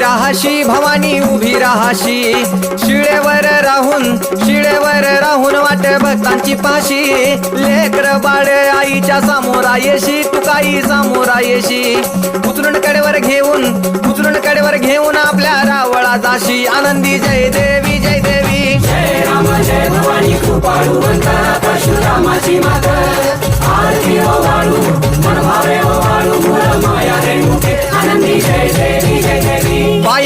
राहाशी भवानी उभी राहाशी. शिळेवर राहून शिळेवर राहून वाट भक्तांची पाशी. लेकर बाळ आईच्या समोरा येशी तुकाई समोरा येशी उचलून कडेवर घेऊन उचलून कडेवर घेऊन आपल्या रावळा जाशी. आनंदी जय देवी जय देवी. जय राम जय भवानी कृपाळूवंत परशुरामाची आरती ओ वाळू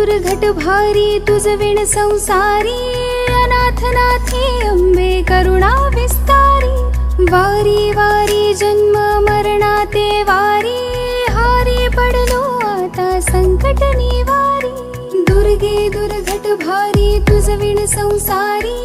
दुर्घट भारी तुझ विण संसारी अनाथनाथी अंबे करुणा विस्तारी वारी वारी जन्म मरणाते वारी हारी पडलो आता संकट निवारी. दुर्गे दुर्घट भारी तुझ विण संसारी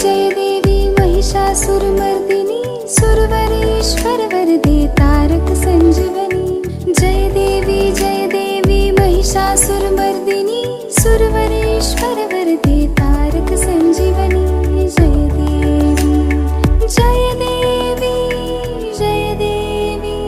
जय देवी महिषासुरमर्दिनी सुरवरेश्वर वरदे तारक संजीवनी। जय देवी जय देवी महिषासुरमर्दिनी सुरवरेश्वर वरदे तारक संजीवनी। जय देवी जय देवी जय देवी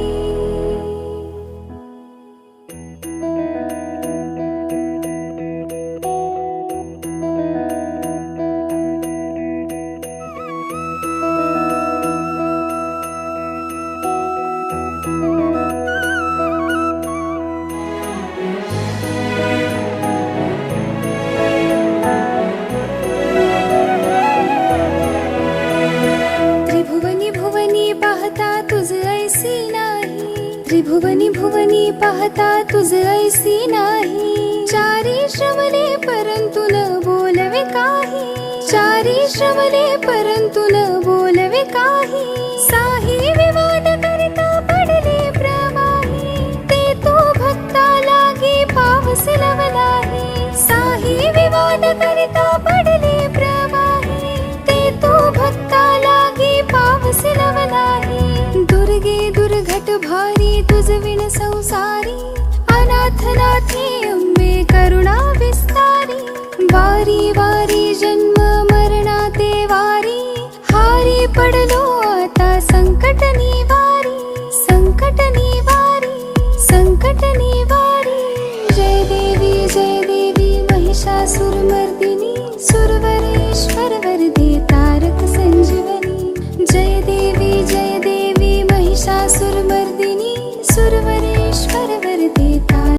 त्रिभुवनी पाहता तुझ ऐसी नाही. चारी श्रवणे परंतु न बोलवे काही. चारी श्रवणे परंतु न बोलवे काही आधारी भारी तुझ विण संसारी अनाथनाथी अंबे करुणा विस्तारी वारी वारी जन्म मरणा ते वारी हारी पडलो आता संकट निवारी संकट निवारी संकट निवारी. जय देवी जय देवी महिषासुरमर्दिनी